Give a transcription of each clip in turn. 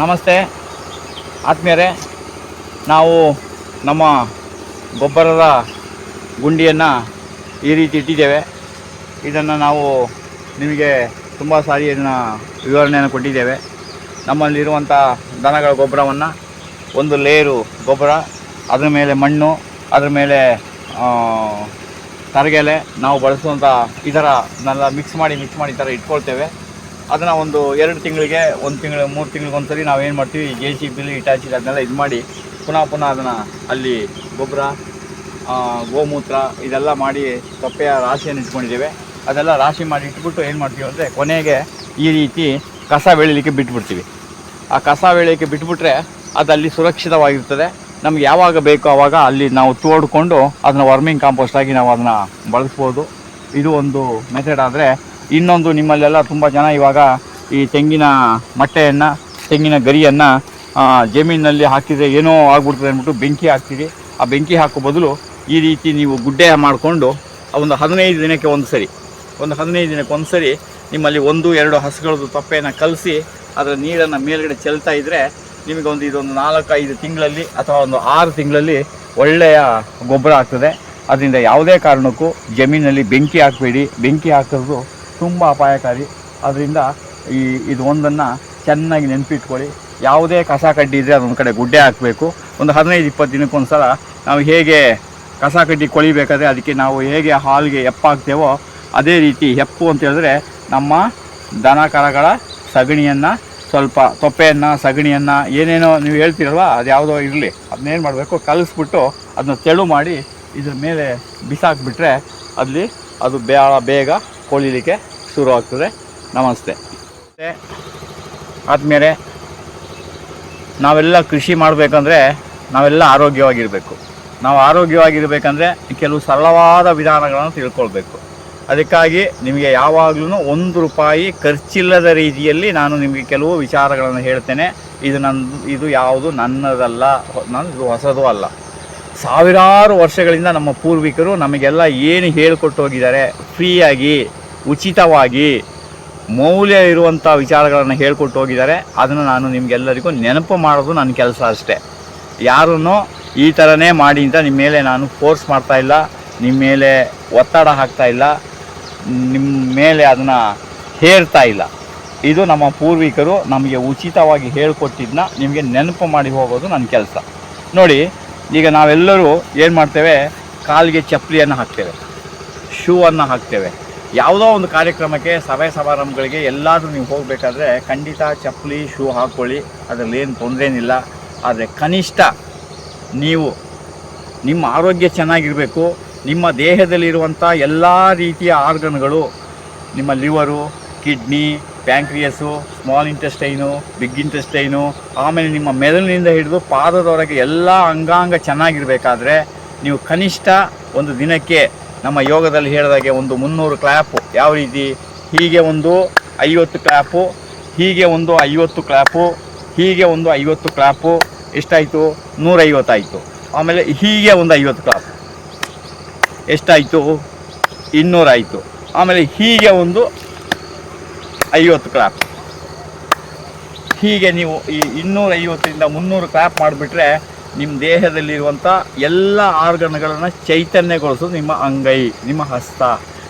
ನಮಸ್ತೆ. ಆತ್ಮೀಯರೇ, ನಾವು ನಮ್ಮ ಗೊಬ್ಬರದ ಗುಂಡಿಯನ್ನು ಈ ರೀತಿ ಇಟ್ಟಿದ್ದೇವೆ. ಇದನ್ನು ನಾವು ನಿಮಗೆ ತುಂಬ ಸಾರಿ ಇದನ್ನು ವಿವರಣೆಯನ್ನು ಕೊಟ್ಟಿದ್ದೇವೆ. ನಮ್ಮಲ್ಲಿರುವಂಥ ದನಗಳ ಗೊಬ್ಬರವನ್ನು ಒಂದು ಲೇರು ಗೊಬ್ಬರ, ಅದರ ಮೇಲೆ ಮಣ್ಣು, ಅದರ ಮೇಲೆ ತರಗೆಲೆ ನಾವು ಬಳಸುವಂಥ ಈ ನೆಲ್ಲ ಮಿಕ್ಸ್ ಮಾಡಿ ಮಿಕ್ಸ್ ಮಾಡಿ ಈ ಥರ ಇಟ್ಕೊಳ್ತೇವೆ. ಅದನ್ನು ಒಂದು ಎರಡು ತಿಂಗಳಿಗೆ, ಒಂದು ತಿಂಗಳು, ಮೂರು ತಿಂಗಳಿಗೆ ಒಂದ್ಸರಿ ನಾವು ಏನು ಮಾಡ್ತೀವಿ ಜೆ ಸಿ ಬಿಲ್ ಇಟಾಚಿ ಅದನ್ನೆಲ್ಲ ಇದು ಮಾಡಿ ಪುನಃ ಪುನಃ ಅದನ್ನು ಅಲ್ಲಿ ಗೊಬ್ಬರ ಗೋಮೂತ್ರ ಇದೆಲ್ಲ ಮಾಡಿ ಸೊಪ್ಪೆಯ ರಾಶಿಯನ್ನು ಇಟ್ಕೊಂಡಿದ್ದೇವೆ. ಅದೆಲ್ಲ ರಾಶಿ ಮಾಡಿ ಇಟ್ಬಿಟ್ಟು ಏನು ಮಾಡ್ತೀವಿ ಅಂದರೆ ಕೊನೆಗೆ ಈ ರೀತಿ ಕಸ ಬೆಳಿಲಿಕ್ಕೆ ಬಿಟ್ಬಿಡ್ತೀವಿ. ಆ ಕಸ ಬೆಳೀಲಿಕ್ಕೆ ಬಿಟ್ಬಿಟ್ರೆ ಅದು ಅಲ್ಲಿ ಸುರಕ್ಷಿತವಾಗಿರ್ತದೆ. ನಮ್ಗೆ ಯಾವಾಗ ಬೇಕೋ ಆವಾಗ ಅಲ್ಲಿ ನಾವು ತೋಡ್ಕೊಂಡು ಅದನ್ನು ವರ್ಮಿಂಗ್ ಕಾಂಪೋಸ್ಟ್ ಆಗಿ ನಾವು ಅದನ್ನು ಬಳಸ್ಬೋದು. ಇದು ಒಂದು ಮೆಥಡ್ ಆದರೆ ಇನ್ನೊಂದು ನಿಮ್ಮಲ್ಲೆಲ್ಲ ತುಂಬ ಜನ ಇವಾಗ ಈ ತೆಂಗಿನ ಮೊಟ್ಟೆಯನ್ನು, ತೆಂಗಿನ ಗರಿಯನ್ನು ಜಮೀನಿನಲ್ಲಿ ಹಾಕಿದರೆ ಏನೋ ಆಗ್ಬಿಡ್ತದೆ ಅಂದ್ಬಿಟ್ಟು ಬೆಂಕಿ ಹಾಕ್ತೀರಿ. ಆ ಬೆಂಕಿ ಹಾಕೋ ಬದಲು ಈ ರೀತಿ ನೀವು ಗುಡ್ಡೆ ಮಾಡಿಕೊಂಡು ಒಂದು ಹದಿನೈದು ದಿನಕ್ಕೆ ಒಂದು ಸರಿ, ಒಂದು ಹದಿನೈದು ದಿನಕ್ಕೆ ಒಂದು ಸರಿ ನಿಮ್ಮಲ್ಲಿ ಒಂದು, ಎರಡು ಹಸುಗಳದ್ದು ತಪ್ಪೆಯನ್ನು ಕಲಸಿ ಅದರ ನೀರನ್ನು ಮೇಲ್ಗಡೆ ಚೆಲ್ತಾ ಇದ್ದರೆ ನಿಮಗೆ ಒಂದು ಇದೊಂದು ನಾಲ್ಕು, ಐದು ತಿಂಗಳಲ್ಲಿ ಅಥವಾ ಒಂದು ಆರು ತಿಂಗಳಲ್ಲಿ ಒಳ್ಳೆಯ ಗೊಬ್ಬರ ಆಗ್ತದೆ. ಅದರಿಂದ ಯಾವುದೇ ಕಾರಣಕ್ಕೂ ಜಮೀನಲ್ಲಿ ಬೆಂಕಿ ಹಾಕಬೇಡಿ. ಬೆಂಕಿ ಹಾಕೋದು ತುಂಬ ಅಪಾಯಕಾರಿ. ಅದರಿಂದ ಈ ಇದು ಒಂದನ್ನು ಚೆನ್ನಾಗಿ ನೆನಪಿಟ್ಕೊಳ್ಳಿ. ಯಾವುದೇ ಕಸ ಕಡ್ಡಿ ಇದ್ದರೆ ಅದೊಂದು ಕಡೆ ಗುಡ್ಡೆ ಹಾಕಬೇಕು. ಒಂದು ಹದಿನೈದು, ಇಪ್ಪತ್ತು ದಿನಕ್ಕೊಂದು ಸಲ ನಾವು ಹೇಗೆ ಕಸ ಕಡ್ಡಿ ಕೊಳಿಬೇಕಾದ್ರೆ ಅದಕ್ಕೆ ನಾವು ಹೇಗೆ ಹಾಲ್ಗೆ ಎಪ್ಪಾಗ್ತೇವೋ ಅದೇ ರೀತಿ ಹೆಪ್ಪು ಅಂತ ಹೇಳಿದ್ರೆ ನಮ್ಮ ದನ ಕರಗಳ ಸಗಣಿಯನ್ನು ಸ್ವಲ್ಪ ತೊಪ್ಪೆಯನ್ನು ಸಗಣಿಯನ್ನು ಏನೇನೋ ನೀವು ಹೇಳ್ತೀರಲ್ವ ಅದು ಯಾವುದೋ ಇರಲಿ. ಅದನ್ನೇನು ಮಾಡಬೇಕು? ಕಲಿಸ್ಬಿಟ್ಟು ಅದನ್ನ ತೆಳು ಮಾಡಿ ಇದ್ರ ಮೇಲೆ ಬಿಸಾಕ್ಬಿಟ್ರೆ ಅಲ್ಲಿ ಅದು ಬೇಗ ಬೇಗ ಕೊಳಿಲಿಕ್ಕೆ ಶುರು ಆಗ್ತದೆ ನಮಸ್ತೆ. ಆದಮೇಲೆ ನಾವೆಲ್ಲ ಕೃಷಿ ಮಾಡಬೇಕಂದ್ರೆ ನಾವೆಲ್ಲ ಆರೋಗ್ಯವಾಗಿರಬೇಕು. ನಾವು ಆರೋಗ್ಯವಾಗಿರಬೇಕಂದ್ರೆ ಕೆಲವು ಸರಳವಾದ ವಿಧಾನಗಳನ್ನು ತಿಳ್ಕೊಳ್ಬೇಕು. ಅದಕ್ಕಾಗಿ ನಿಮಗೆ ಯಾವಾಗಲೂ ಒಂದು ರೂಪಾಯಿ ಖರ್ಚಿಲ್ಲದ ರೀತಿಯಲ್ಲಿ ನಾನು ನಿಮಗೆ ಕೆಲವು ವಿಚಾರಗಳನ್ನು ಹೇಳ್ತೇನೆ. ಇದು ನನ್ನ ಇದು ಯಾವುದು ನನ್ನದಲ್ಲ ನನ್ನದು ಹೊಸದು ಅಲ್ಲ. ಸಾವಿರಾರು ವರ್ಷಗಳಿಂದ ನಮ್ಮ ಪೂರ್ವಿಕರು ನಮಗೆಲ್ಲ ಏನು ಹೇಳಿಕೊಟ್ಟು ಹೋಗಿದ್ದಾರೆ? ಫ್ರೀಯಾಗಿ. ಉಚಿತವಾಗಿ ಮೌಲ್ಯ ಇರುವಂಥ ವಿಚಾರಗಳನ್ನು ಹೇಳ್ಕೊಟ್ಟು ಹೋಗಿದ್ದಾರೆ. ಅದನ್ನು ನಾನು ನಿಮಗೆಲ್ಲರಿಗೂ ನೆನಪು ಮಾಡೋದು ನನ್ನ ಕೆಲಸ ಅಷ್ಟೇ. ಯಾರನ್ನು ಈ ಥರನೇ ಮಾಡಿ ಅಂತ ನಿಮ್ಮ ಮೇಲೆ ನಾನು ಫೋರ್ಸ್ ಮಾಡ್ತಾ ಇಲ್ಲ. ನಿಮ್ಮ ಮೇಲೆ ಒತ್ತಡ ಹಾಕ್ತಾ ಇಲ್ಲ. ನಿಮ್ಮ ಮೇಲೆ ಅದನ್ನು ಹೇರ್ತಾ ಇಲ್ಲ. ಇದು ನಮ್ಮ ಪೂರ್ವಿಕರು ನಮಗೆ ಉಚಿತವಾಗಿ ಹೇಳ್ಕೊಟ್ಟಿದ್ದನ್ನ ನಿಮಗೆ ನೆನಪು ಮಾಡಿ ಹೋಗೋದು ನನ್ನ ಕೆಲಸ. ನೋಡಿ, ಈಗ ನಾವೆಲ್ಲರೂ ಏನು ಮಾಡ್ತೇವೆ? ಕಾಲಿಗೆ ಚಪ್ಪಲಿಯನ್ನು ಹಾಕ್ತೇವೆ. ಶೂವನ್ನು ಹಾಕ್ತೇವೆ. ಯಾವುದೋ ಒಂದು ಕಾರ್ಯಕ್ರಮಕ್ಕೆ, ಸಭೆ ಸಮಾರಂಭಗಳಿಗೆ ಎಲ್ಲಾದರೂ ನೀವು ಹೋಗಬೇಕಾದ್ರೆ ಖಂಡಿತ ಚಪ್ಪಲಿ, ಶೂ ಹಾಕ್ಕೊಳ್ಳಿ. ಅದರಲ್ಲಿ ಏನು ತೊಂದರೆನಿಲ್ಲ. ಆದರೆ ಕನಿಷ್ಠ ನೀವು ನಿಮ್ಮ ಆರೋಗ್ಯ ಚೆನ್ನಾಗಿರಬೇಕು. ನಿಮ್ಮ ದೇಹದಲ್ಲಿರುವಂಥ ಎಲ್ಲ ರೀತಿಯ ಆರ್ಗನ್ಗಳು, ನಿಮ್ಮ liver, kidney pancreas small intestine, big intestine, ಆಮೇಲೆ ನಿಮ್ಮ ಮೆದುಳಿನಿಂದ ಹಿಡಿದು ಪಾದದವರೆಗೆ ಎಲ್ಲ ಅಂಗಾಂಗ ಚೆನ್ನಾಗಿರಬೇಕಾದ್ರೆ ನೀವು ಕನಿಷ್ಠ ಒಂದು ದಿನಕ್ಕೆ ನಮ್ಮ ಯೋಗದಲ್ಲಿ ಹೇಳಿದಾಗೆ ಒಂದು ಮುನ್ನೂರು ಕ್ಲ್ಯಾಪು ಯಾವ ರೀತಿ? ಹೀಗೆ ಒಂದು ಐವತ್ತು ಕ್ಲ್ಯಾಪು ಹೀಗೆ ಒಂದು ಐವತ್ತು ಕ್ಲ್ಯಾಪು ಹೀಗೆ ಒಂದು ಐವತ್ತು ಕ್ಲ್ಯಾಪು ಎಷ್ಟಾಯಿತು? ನೂರೈವತ್ತಾಯಿತು. ಆಮೇಲೆ ಹೀಗೆ ಒಂದು ಐವತ್ತು ಕ್ಲಾಪ್ ಎಷ್ಟಾಯಿತು? ಇನ್ನೂರಾಯಿತು. ಆಮೇಲೆ ಹೀಗೆ ಒಂದು ಐವತ್ತು ಕ್ಲಾಪ್ ಹೀಗೆ ನೀವು ಈ ಇನ್ನೂರೈವತ್ತರಿಂದ ಮುನ್ನೂರು ಕ್ಲಾಪ್ ಮಾಡಿಬಿಟ್ರೆ ನಿಮ್ಮ ದೇಹದಲ್ಲಿರುವಂಥ ಎಲ್ಲ ಆರ್ಗನ್ಗಳನ್ನು ಚೈತನ್ಯಗೊಳಿಸೋದು ನಿಮ್ಮ ಅಂಗೈ, ನಿಮ್ಮ ಹಸ್ತ.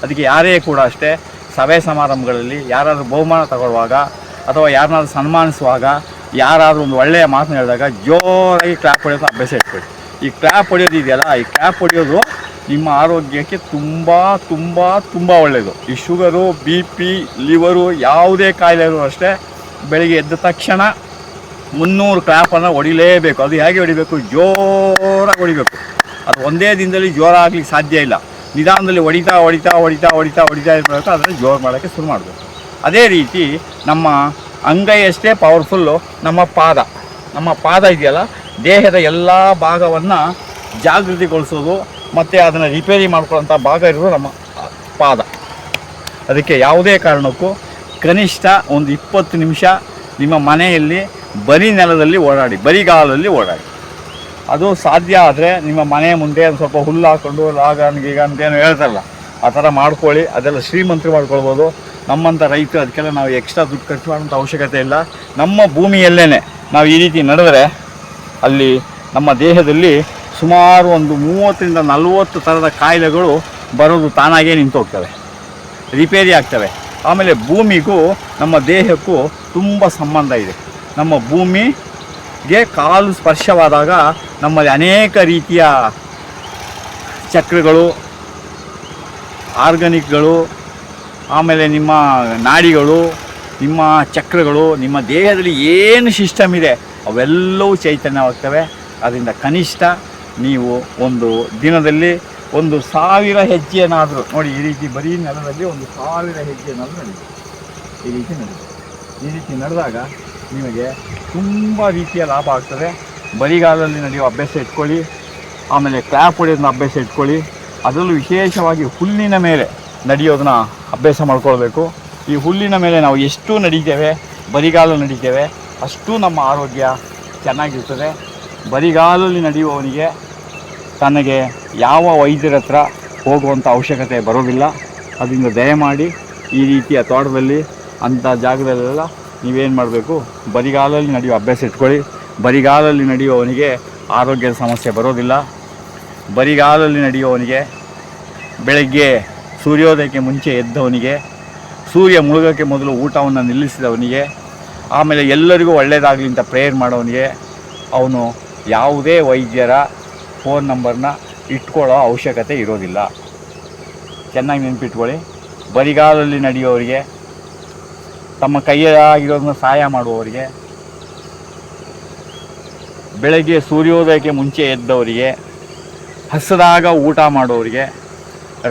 ಅದಕ್ಕೆ ಯಾರೇ ಕೂಡ ಅಷ್ಟೇ ಸಭೆ ಸಮಾರಂಭಗಳಲ್ಲಿ ಯಾರಾದರೂ ಬಹುಮಾನ ತಗೊಳ್ಳುವಾಗ ಅಥವಾ ಯಾರನ್ನಾದ್ರೂ ಸನ್ಮಾನಿಸುವಾಗ ಯಾರಾದರೂ ಒಂದು ಒಳ್ಳೆಯ ಮಾತನ್ನ ಹೇಳಿದಾಗ ಜೋರಾಗಿ ಕ್ಲಾಪ್ ಹೊಡೆಯೋದು ಅಭ್ಯಾಸ ಇಟ್ಕೊಳ್ಳಿ. ಈ ಕ್ಲಾಪ್ ಹೊಡೆಯೋದು ಇದೆಯಲ್ಲ, ಈ ಕ್ಲಾಪ್ ಹೊಡೆಯೋದು ನಿಮ್ಮ ಆರೋಗ್ಯಕ್ಕೆ ತುಂಬ ತುಂಬ ತುಂಬ ಒಳ್ಳೆಯದು ಈ ಶುಗರು ಬಿ ಪಿ ಲಿವರು ಯಾವುದೇ ಕಾಯಿಲೆ ಅಷ್ಟೇ ಬೆಳಿಗ್ಗೆ ಎದ್ದ ತಕ್ಷಣ ಮುನ್ನೂರು ಕ್ಲಾಪನ್ನು ಹೊಡಿಲೇಬೇಕು. ಅದು ಹೇಗೆ ಹೊಡಿಬೇಕು? ಜೋರಾಗಿ ಹೊಡಿಬೇಕು. ಅದು ಒಂದೇ ದಿನದಲ್ಲಿ ಜೋರ ಆಗ್ಲಿಕ್ಕೆ ಸಾಧ್ಯ ಇಲ್ಲ. ನಿಧಾನದಲ್ಲಿ ಹೊಡಿತಾ ಹೊಡಿತಾ ಹೊಡಿತಾ ಹೊಡಿತಾ ಹೊಡಿತಾ ಇರಬೇಕು ಅದನ್ನು ಜೋರು ಮಾಡೋಕ್ಕೆ ಶುರು ಮಾಡಬೇಕು. ಅದೇ ರೀತಿ ನಮ್ಮ ಅಂಗೈಯಷ್ಟೇ ಪವರ್ಫುಲ್ಲು ನಮ್ಮ ಪಾದ. ನಮ್ಮ ಪಾದ ಇದೆಯಲ್ಲ? ದೇಹದ ಎಲ್ಲ ಭಾಗವನ್ನು ಜಾಗೃತಿಗೊಳಿಸೋದು ಮತ್ತು ಅದನ್ನು ರಿಪೇರಿ ಮಾಡ್ಕೊಳ್ಳೋಂಥ ಭಾಗ ಇರೋದು ನಮ್ಮ ಪಾದ. ಅದಕ್ಕೆ ಯಾವುದೇ ಕಾರಣಕ್ಕೂ ಕನಿಷ್ಠ ಒಂದು ಇಪ್ಪತ್ತು ನಿಮಿಷ ನಿಮ್ಮ ಮನೆಯಲ್ಲಿ ಬರೀ ನೆಲದಲ್ಲಿ ಓಡಾಡಿ, ಬರಿಗಾಲದಲ್ಲಿ ಓಡಾಡಿ. ಅದು ಸಾಧ್ಯ ಆದರೆ ನಿಮ್ಮ ಮನೆ ಮುಂದೆ ಒಂದು ಸ್ವಲ್ಪ ಹುಲ್ಲು ಹಾಕ್ಕೊಂಡು ಲಾಗನ್ ಅಂತ ಏನು ಹೇಳ್ತಾರಲ್ಲ, ಆ ಥರ ಮಾಡ್ಕೊಳ್ಳಿ. ಅದೆಲ್ಲ ಶ್ರೀಮಂತರು ಮಾಡ್ಕೊಳ್ಬೋದು. ನಮ್ಮಂಥ ರೈತರು ಅದಕ್ಕೆಲ್ಲ ನಾವು ಎಕ್ಸ್ಟ್ರಾ ದುಡ್ಡು ಖರ್ಚು ಮಾಡುವಂಥ ಅವಶ್ಯಕತೆ ಇಲ್ಲ. ನಮ್ಮ ಭೂಮಿಯಲ್ಲೇ ನಾವು ಈ ರೀತಿ ನಡೆದರೆ ಅಲ್ಲಿ ನಮ್ಮ ದೇಹದಲ್ಲಿ ಸುಮಾರು ಒಂದು ಮೂವತ್ತರಿಂದ ನಲವತ್ತು ಥರದ ಕಾಯಿಲೆಗಳು ಬರೋದು ತಾನಾಗೇ ನಿಂತು ಹೋಗ್ತವೆ ರಿಪೇರಿ ಆಗ್ತವೆ. ಆಮೇಲೆ ಭೂಮಿಗೂ ನಮ್ಮ ದೇಹಕ್ಕೂ ತುಂಬ ಸಂಬಂಧ ಇದೆ. ನಮ್ಮ ಭೂಮಿಗೆ ಕಾಲು ಸ್ಪರ್ಶವಾದಾಗ ನಮ್ಮಲ್ಲಿ ಅನೇಕ ರೀತಿಯ ಚಕ್ರಗಳು, ಆರ್ಗಾನಿಕ್ಗಳು, ಆಮೇಲೆ ನಿಮ್ಮ ನಾಡಿಗಳು, ನಿಮ್ಮ ಚಕ್ರಗಳು, ನಿಮ್ಮ ದೇಹದಲ್ಲಿ ಏನು ಸಿಸ್ಟಮ್ ಇದೆ, ಅವೆಲ್ಲವೂ ಚೈತನ್ಯವಾಗ್ತವೆ. ಅದರಿಂದ ಕನಿಷ್ಠ ನೀವು ಒಂದು ದಿನದಲ್ಲಿ ಒಂದು ಸಾವಿರ ಹೆಜ್ಜೆಯನ್ನಾದರೂ, ನೋಡಿ ಈ ರೀತಿ ಬರೀ ನೆಲದಲ್ಲಿ ಒಂದು ಸಾವಿರ ಹೆಜ್ಜೆಯನ್ನಾದರೂ ನಡೀತದೆ ಈ ರೀತಿ ನಡೀರಿ ಈ ರೀತಿ ನಡೆದಾಗ ನಿಮಗೆ ತುಂಬ ರೀತಿಯ ಲಾಭ ಆಗ್ತದೆ. ಬರಿಗಾಲದಲ್ಲಿ ನಡೆಯುವ ಅಭ್ಯಾಸ ಇಟ್ಕೊಳ್ಳಿ, ಆಮೇಲೆ ಕ್ಲ್ಯಾಪ್ ಹೊಡೆಯೋದನ್ನ ಅಭ್ಯಾಸ ಇಟ್ಕೊಳ್ಳಿ. ಅದರಲ್ಲೂ ವಿಶೇಷವಾಗಿ ಹುಲ್ಲಿನ ಮೇಲೆ ನಡೆಯೋದನ್ನ ಅಭ್ಯಾಸ ಮಾಡ್ಕೊಳ್ಬೇಕು. ಈ ಹುಲ್ಲಿನ ಮೇಲೆ ನಾವು ಎಷ್ಟು ನಡೀತೇವೆ, ಬರಿಗಾಲ ನಡೀತೇವೆ, ಅಷ್ಟು ನಮ್ಮ ಆರೋಗ್ಯ ಚೆನ್ನಾಗಿರ್ತದೆ. ಬರಿಗಾಲಲ್ಲಿ ನಡೆಯುವವನಿಗೆ ತನಗೆ ಯಾವ ವೈದ್ಯರ ಹತ್ರ ಹೋಗುವಂಥ ಅವಶ್ಯಕತೆ ಬರೋದಿಲ್ಲ. ಅದರಿಂದ ದಯಮಾಡಿ ಈ ರೀತಿಯ ತೋಟದಲ್ಲಿ, ಅಂಥ ಜಾಗದಲ್ಲೆಲ್ಲ ನೀವೇನು ಮಾಡಬೇಕು? ಬರಿಗಾಲಲ್ಲಿ ನಡೆಯುವ ಅಭ್ಯಾಸ ಇಟ್ಕೊಳ್ಳಿ. ಬರಿಗಾಲಲ್ಲಿ ನಡೆಯುವವನಿಗೆ ಆರೋಗ್ಯದ ಸಮಸ್ಯೆ ಬರೋದಿಲ್ಲ. ಬರಿಗಾಲಲ್ಲಿ ನಡೆಯುವವನಿಗೆ ಬೆಳಗ್ಗೆ ಸೂರ್ಯೋದಯಕ್ಕೆ ಮುಂಚೆ ಎದ್ದವನಿಗೆ, ಸೂರ್ಯ ಮುಳುಗೋಕ್ಕೆ ಮೊದಲು ಊಟವನ್ನು ನಿಲ್ಲಿಸಿದವನಿಗೆ, ಆಮೇಲೆ ಎಲ್ಲರಿಗೂ ಒಳ್ಳೆಯದಾಗಲಿ ಅಂತ ಪ್ರೇಯರ್ ಮಾಡೋವನಿಗೆ, ಅವನು ಯಾವುದೇ ವೈದ್ಯರ ಫೋನ್ ನಂಬರ್ನ ಇಟ್ಕೊಳ್ಳೋ ಅವಶ್ಯಕತೆ ಇರೋದಿಲ್ಲ. ಚೆನ್ನಾಗಿ ನೆನಪಿಟ್ಕೊಳ್ಳಿ. ಬರಿಗಾಲಲ್ಲಿ ನಡೆಯೋರಿಗೆ ತಮ್ಮ ಕೈಯಾಗಿರೋದನ್ನ ಸಹಾಯ ಮಾಡುವವರಿಗೆ, ಬೆಳಗ್ಗೆ ಸೂರ್ಯೋದಯಕ್ಕೆ ಮುಂಚೆ ಎದ್ದವರಿಗೆ ಹಸಿದಾಗ ಊಟ ಮಾಡೋರಿಗೆ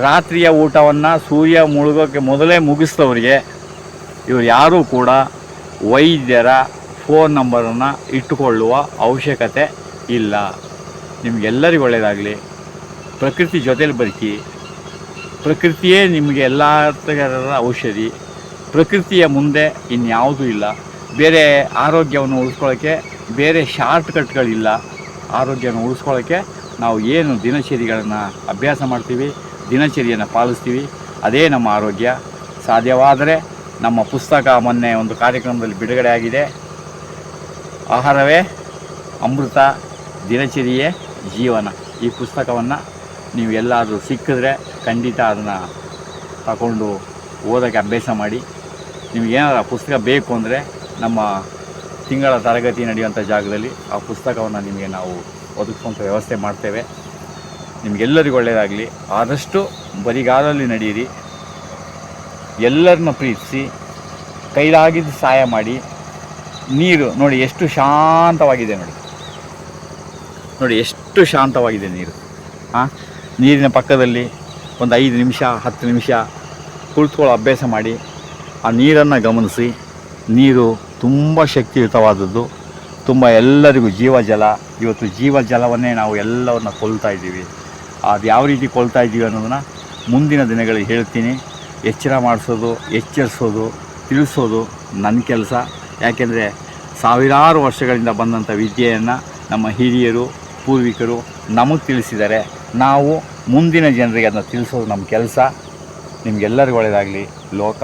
ರಾತ್ರಿಯ ಊಟವನ್ನು ಸೂರ್ಯ ಮುಳುಗೋಕ್ಕೆ ಮೊದಲೇ ಮುಗಿಸಿದವರಿಗೆ ಇವರು ಯಾರೂ ಕೂಡ ವೈದ್ಯರ ಫೋನ್ ನಂಬರನ್ನು ಇಟ್ಟುಕೊಳ್ಳುವ ಅವಶ್ಯಕತೆ ಇಲ್ಲ. ನಿಮಗೆಲ್ಲರಿಗೂ ಒಳ್ಳೆಯದಾಗಲಿ ಪ್ರಕೃತಿ ಜೊತೆಲಿ ಬದುಕಿ. ಪ್ರಕೃತಿಯೇ ನಿಮಗೆ ಎಲ್ಲ ಥರದ ಔಷಧಿ. ಪ್ರಕೃತಿಯ ಮುಂದೆ ಇನ್ಯಾವುದೂ ಇಲ್ಲ. ಬೇರೆ ಆರೋಗ್ಯವನ್ನು ಉಳಿಸ್ಕೊಳ್ಳೋಕ್ಕೆ ಬೇರೆ ಶಾರ್ಟ್ ಕಟ್ಗಳಿಲ್ಲ ಆರೋಗ್ಯವನ್ನು ಉಳಿಸ್ಕೊಳ್ಳೋಕ್ಕೆ ನಾವು ಏನು ದಿನಚರಿಗಳನ್ನು ಅಭ್ಯಾಸ ಮಾಡ್ತೀವಿ, ದಿನಚರಿಯನ್ನು ಪಾಲಿಸ್ತೀವಿ, ಅದೇ ನಮ್ಮ ಆರೋಗ್ಯ. ಸಾಧ್ಯವಾದರೆ ನಮ್ಮ ಪುಸ್ತಕ ಮೊನ್ನೆ ಒಂದು ಕಾರ್ಯಕ್ರಮದಲ್ಲಿ ಬಿಡುಗಡೆ ಆಗಿದೆ. ಆಹಾರವೇ ಅಮೃತ, ದಿನಚರಿಯೇ ಜೀವನ. ಈ ಪುಸ್ತಕವನ್ನು ನೀವು ಎಲ್ಲಾದರೂ ಸಿಕ್ಕಿದ್ರೆ ಖಂಡಿತ ಅದನ್ನು ತಗೊಂಡು ಓದೋಕ್ಕೆ ಅಭ್ಯಾಸ ಮಾಡಿ. ನಿಮಗೇನಾದ್ರು ಆ ಪುಸ್ತಕ ಬೇಕು ಅಂದರೆ ನಮ್ಮ ತಿಂಗಳ ತರಗತಿ ನಡೆಯುವಂಥ ಜಾಗದಲ್ಲಿ ಆ ಪುಸ್ತಕವನ್ನು ನಿಮಗೆ ನಾವು ಒದಗಿಸುವಂಥ ವ್ಯವಸ್ಥೆ ಮಾಡ್ತೇವೆ. ನಿಮಗೆಲ್ಲರಿಗೂ ಒಳ್ಳೆಯದಾಗಲಿ ಆದಷ್ಟು ಬರಿಗಾಲಲ್ಲಿ ನಡೆಯಿರಿ. ಎಲ್ಲರನ್ನ ಪ್ರೀತಿಸಿ, ಕೈಲಾಗಿದ್ದು ಸಹಾಯ ಮಾಡಿ. ನೀರು ನೋಡಿ ಎಷ್ಟು ಶಾಂತವಾಗಿದೆ ನೋಡಿ. ನೋಡಿ ಎಷ್ಟು ಶಾಂತವಾಗಿದೆ ನೀರು. ಹಾಂ ನೀರಿನ ಪಕ್ಕದಲ್ಲಿ ಒಂದು ಐದು ನಿಮಿಷ, ಹತ್ತು ನಿಮಿಷ ಕುಳಿತುಕೊಳ್ಳೋ ಅಭ್ಯಾಸ ಮಾಡಿ. ಆ ನೀರನ್ನು ಗಮನಿಸಿ. ನೀರು ತುಂಬ ಶಕ್ತಿಯುತವಾದದ್ದು. ತುಂಬ ಎಲ್ಲರಿಗೂ ಜೀವಜಲ. ಇವತ್ತು ಜೀವಜಲವನ್ನೇ ನಾವು ಎಲ್ಲವನ್ನು ಕೊಲ್ತಾ ಇದ್ದೀವಿ. ಅದು ಯಾವ ರೀತಿ ಕೊಲ್ತಾ ಇದ್ದೀವಿ ಅನ್ನೋದನ್ನು ಮುಂದಿನ ದಿನಗಳಲ್ಲಿ ಹೇಳ್ತೀನಿ. ಎಚ್ಚರ ಮಾಡಿಸೋದು, ಎಚ್ಚರಿಸೋದು, ತಿಳಿಸೋದು ನನ್ನ ಕೆಲಸ. ಯಾಕೆಂದರೆ ಸಾವಿರಾರು ವರ್ಷಗಳಿಂದ ಬಂದಂಥ ವಿದ್ಯೆಯನ್ನು ನಮ್ಮ ಹಿರಿಯರು, ಪೂರ್ವಿಕರು ನಮಗೆ ತಿಳಿಸಿದರೆ ನಾವು ಮುಂದಿನ ಜನರಿಗೆ ಅದನ್ನು ತಿಳಿಸೋದು ನಮ್ಮ ಕೆಲಸ. ನಿಮಗೆಲ್ಲರಿಗೂ ಒಳ್ಳೆಯದಾಗಲಿ ಲೋಕ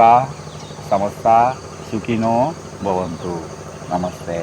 సమస్త సుఖినో భవంతు నమస్తే